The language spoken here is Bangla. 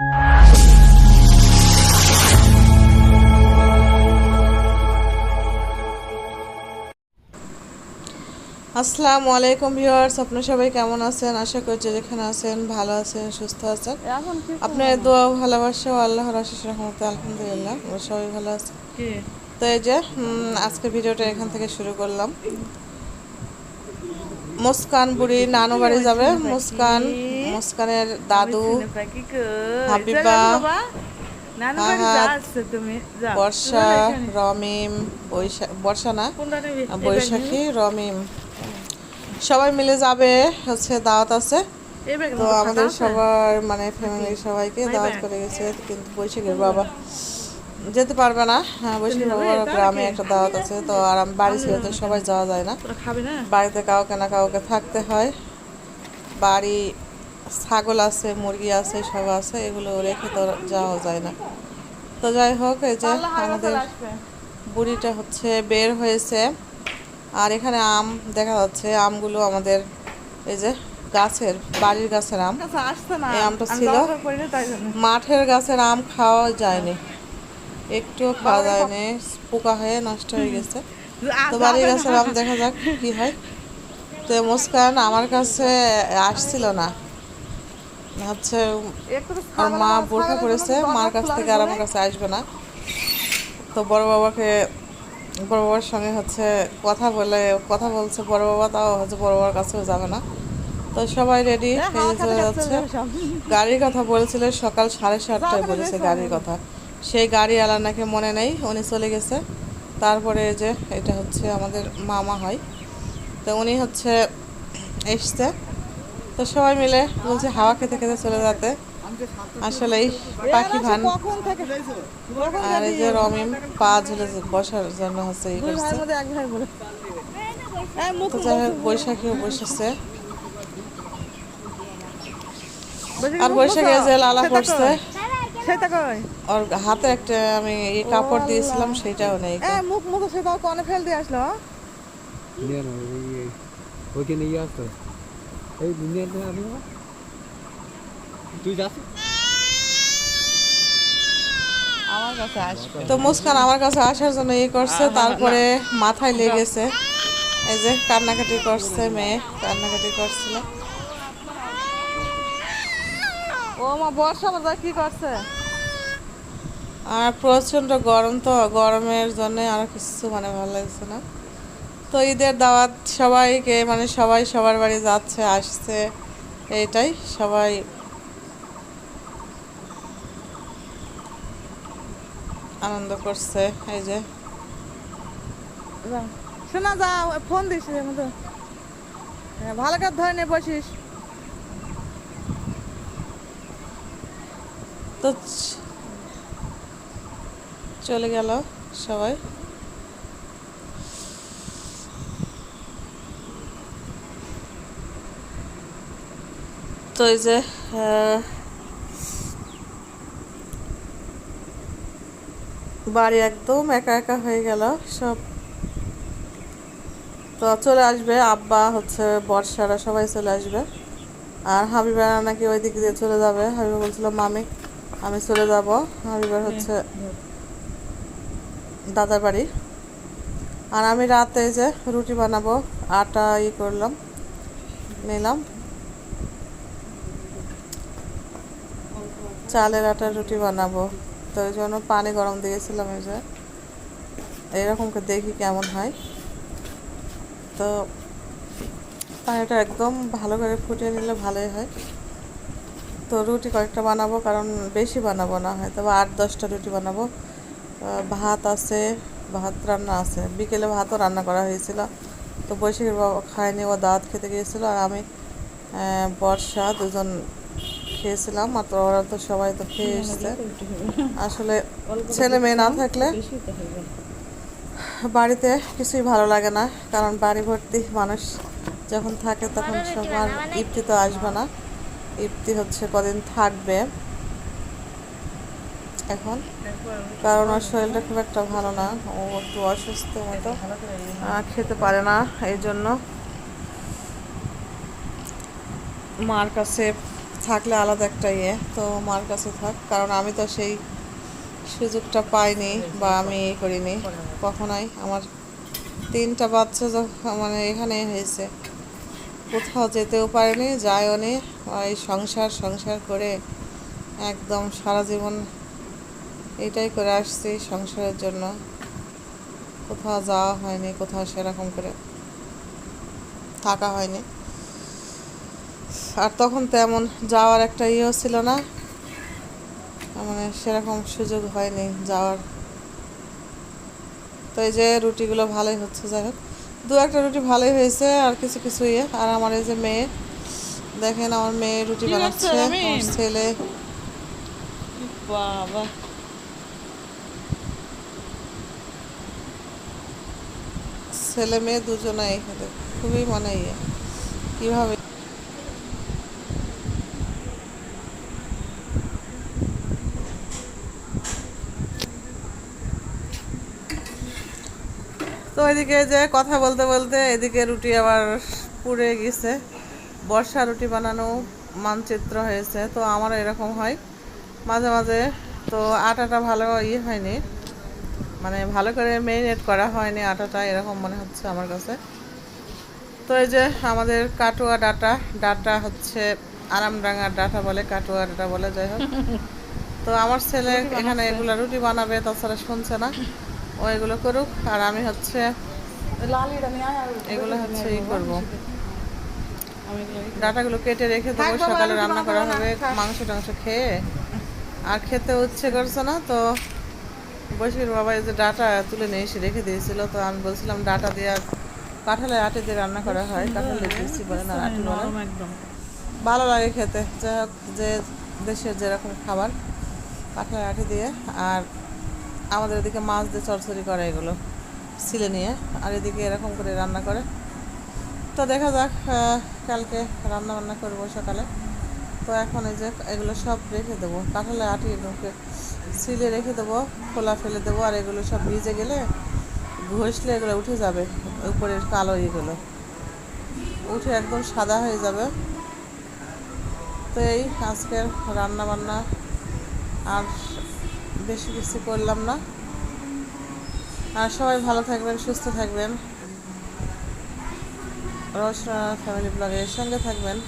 আসসালামু আলাইকুম ভিউয়ার্স আপনারা সবাই কেমন আছেন? আশা করছি যেখানে আছেন ভালো আছেন সুস্থ আছেন। আপনার দোয়া ও ভালোবাসা ও আল্লাহর আশিস রহমতে আলহামদুলিল্লাহ আমরা সবাই ভালো আছি। তো এই যে আজকে ভিডিওটা এখান থেকে শুরু করলাম। মুস্কান বুড়ি নানু বাড়ি যাবে। মুস্কান মুস্কানের দাদু হাবিবা, বর্ষা রমিম বর্ষা না বৈশাখী রমিম সবাই মিলে যাবে হচ্ছে দাওয়াত আছে। তো আমাদের সবার মানে ফ্যামিলির সবাইকে দাওয়াত করে গেছে কিন্তু বৈশাখীর বাবা যেতে পারবে না। হ্যাঁ বৈশাখীর বাবার গ্রামে একটা দাওয়াত আছে তো আর আমি বাড়ি ছিল তো সবাই যাওয়া যায় না? বাড়িতে কাউকে না কাউকে থাকতে হয়। বাড়ি ছাগল আছে মুরগি আছে সব আছে এগুলো রেখে তো যাওয়া যায় না। তো যাই হোক এই যে আমাদের বুড়িটা হচ্ছে বের হয়েছে। আর এখানে আম দেখা যাচ্ছে আমগুলো আমাদের এই যে গাছের বাড়ির গাছের আম। আচ্ছা এই আমটা ছিল? মাঠের গাছের আম খাওয়া যায়নি। একটুও খাওয়া যায়নি। পোকা হয়ে নষ্ট হয়ে গেছে। তো বাড়ির গাছের আম দেখা যাক কি হয়। তো মুস্কান আমার কাছে আসছিল না। হচ্ছে আর মা বোরখা পড়েছে মার কাছ থেকে আর আমার কাছে আসবে না। তো বড় বাবাকে বড় বাবার সঙ্গে হচ্ছে কথা বলে কথা বলছে বড় বাবা তাও হচ্ছে বড় বাবার কাছেও যাবে না। তো সবাই রেডি হয়ে চলে যাচ্ছে। গাড়ির কথা বলেছিল সকাল সাড়ে সাতটায় বলেছে গাড়ির কথা। সেই গাড়ি আলার নাকি মনে নেই উনি চলে গেছে। তারপরে যে এটা হচ্ছে আমাদের মামা হয়। তো উনি হচ্ছে এসছে। তো সবাই মিলে বলছে হাওয়া খেতে খেতে চলে যেতে। আসলেই পাখি ভান। আর এই যে রমিম পা ঝুলে বসার জন্য হচ্ছে করছে। তো যাই হোক বৈশাখীও বসেছে। আর বৈশাখী যে লালা পড়ছে ওর হাতে একটা আমি এই কাপড় দিয়েছিলাম সেটাও নেই মুখ মুখ সেটা কোনে ফেল দিয়ে আসলো। ওইখানে ইয়ে আসতো এই দুনিয়াতে আমি তুই যাস। আমার কাছে আসবে তো মুস্কান আমার কাছে আসার জন্য ই করছে তারপরে মাথায় লেগেছে এই যে কান্নাকাটি করছে মেয়ে কান্নাকাটি করছিল। ও মা বর্ষা মজা কি করছে? আর প্রচণ্ড গরম তো গরমের জন্য আর কিছু মানে ভালো লাগছে না। তো ঈদের দাওয়াত সবাইকে মানে সবাই সবার বাড়ি যাচ্ছে আসছে এইটাই সবাই। আনন্দ করছে এই যে। শোনা যাও ফোন দিস মধ্যে। হ্যাঁ, ভালো করে ধরে নিয়ে বসিস। তো চলে গেল সবাই। তো এই যে বাড়ি একদম একা একা হয়ে গেল সব তো চলে আসবে আব্বা হচ্ছে বর্ষারা সবাই চলে আসবে আর হাবিবা নাকি ওই দিক দিয়ে চলে যাবে হাবিবা বলছিল মামি আমি চলে যাব হাবিবার হচ্ছে দাদার বাড়ি আর আমি রাতে যে রুটি বানাবো আটা ই করলাম নিলাম চালের আটার রুটি বানাবো। তো ওই জন্য পানি গরম দিয়েছিলাম এই যে। এরকম দেখি কেমন হয়। তো পানিটা একদম ভালো করে ফুটিয়ে নিলে ভালোই হয়। তো রুটি কয়েকটা বানাবো, কারণ বেশি বানাবো না হয়। তবে আট, দশটা রুটি বানাবো। ভাত আছে, ভাত রান্না আছে। বিকেলে ভাতও রান্না করা হয়েছিল। তো বৈশাখীর বাবা খায়নি, ও দাঁত খেতে গিয়েছিল। আর আমি বর্ষা দুজন খেয়েছিলাম তো ওরা তো সবাই তো খেয়ে এসছে। আসলে ছেলে মেয়ে না থাকলে বাড়িতে কিছুই ভালো লাগে না কারণ বাড়ি ভর্তি মানুষ যখন থাকে তখন সবার ইফতি তো আসবে না। ইফতি হচ্ছে কদিন থাকবে। এখন কারণ ওর শরীরটা খুব একটা ভালো না ও একটু অসুস্থ মতো খেতে পারে না এই জন্য মার কাছে থাকলে আলাদা একটা ইয়ে তো মার কাছে থাক। কারণ আমি তো সেই সুযোগটা পাইনি বা আমি ইয়ে করিনি, কখনোই। আমার তিনটা বাচ্চা যখন মানে এখানে হয়েছে। কোথাও যেতেও পারেনি, যায়ও নি। ওই সংসার সংসার করে একদম সারা জীবন এটাই করে আসছি সংসারের জন্য। কোথাও যাওয়া হয়নি, কোথাও সেরকম করে থাকা হয়নি। আর তখন তেমন যাওয়ার একটা ইয়েও ছিল না। মানে সেরকম সুযোগ হয়নি যাওয়ার। তো এই যে রুটিগুলো ভালোই হচ্ছে যাই হোক। দু একটা রুটি ভালোই হয়েছে আর কিছু কিছু ইয়ে। আর আমার এই যে মেয়ে দেখেন আমার মেয়ে রুটি বানাচ্ছে আমার ছেলে। বাবা। ছেলে মেয়ে দুজনেই খুবই মানে ইয়ে। কীভাবে তো এদিকে যে কথা বলতে বলতে এদিকে রুটি আবার পুড়ে গেছে। বর্ষা রুটি বানানো মানচিত্র হয়েছে তো আমার এরকম হয়। মাঝে মাঝে তো আটাটা ভালো ইয়ে হয়নি। মানে ভালো করে মেরিনেট করা হয়নি আটাটা এরকম মনে হচ্ছে আমার কাছে। তো এই যে আমাদের কাটুয়া ডাটা ডাটা হচ্ছে আরামডাঙ্গার ডাটা বলে কাটুয়া ডাটা বলে যাই হোক। তো আমার ছেলে এখানে এগুলো রুটি বানাবে তাছাড়া শুনছে না। ও এগুলো করুক আর আমি হচ্ছে এগুলো হচ্ছে ই করব। ডাটাগুলো কেটে রেখে দেবো সকালে রান্না করা হবে মাংস টাংস খেয়ে। আর খেতে ইচ্ছে করছে না তো বসির বাবা এই যে ডাটা তুলে নিয়ে এসে রেখে দিয়েছিল তো আমি বলছিলাম ডাটা দিয়ে আর কাঁঠালের আটি দিয়ে রান্না করা হয় কাঁঠালের লুচি বলে না আটি বলে। ভালো লাগে খেতে। যাই হোক যে দেশের যেরকম খাবার কাঁঠালের আটি দিয়ে আর আমাদের এদিকে মাছ দিয়ে চরচড়ি করে এগুলো সিলে নিয়ে। আর এদিকে এরকম করে রান্না করে। তো দেখা যাক কালকে রান্না বান্না করব সকালে। তো এখন এই যে এগুলো সব রেখে দেবো। কাঁঠালের আটি এগুলোকে সিলে রেখে দেবো, খোলা ফেলে দেবো, আর এগুলো সব ভিজে গেলে ঘষলে এগুলো উঠে যাবে উপরের কালো এগুলো উঠে একদম সাদা হয়ে যাবে। তো এই আজকের রান্না বান্না আর বেশি কিছু করলাম না। আর সবাই ভালো থাকবেন, সুস্থ থাকবেন। রোশনা ফ্যামিলি ব্লগের সঙ্গে থাকবেন।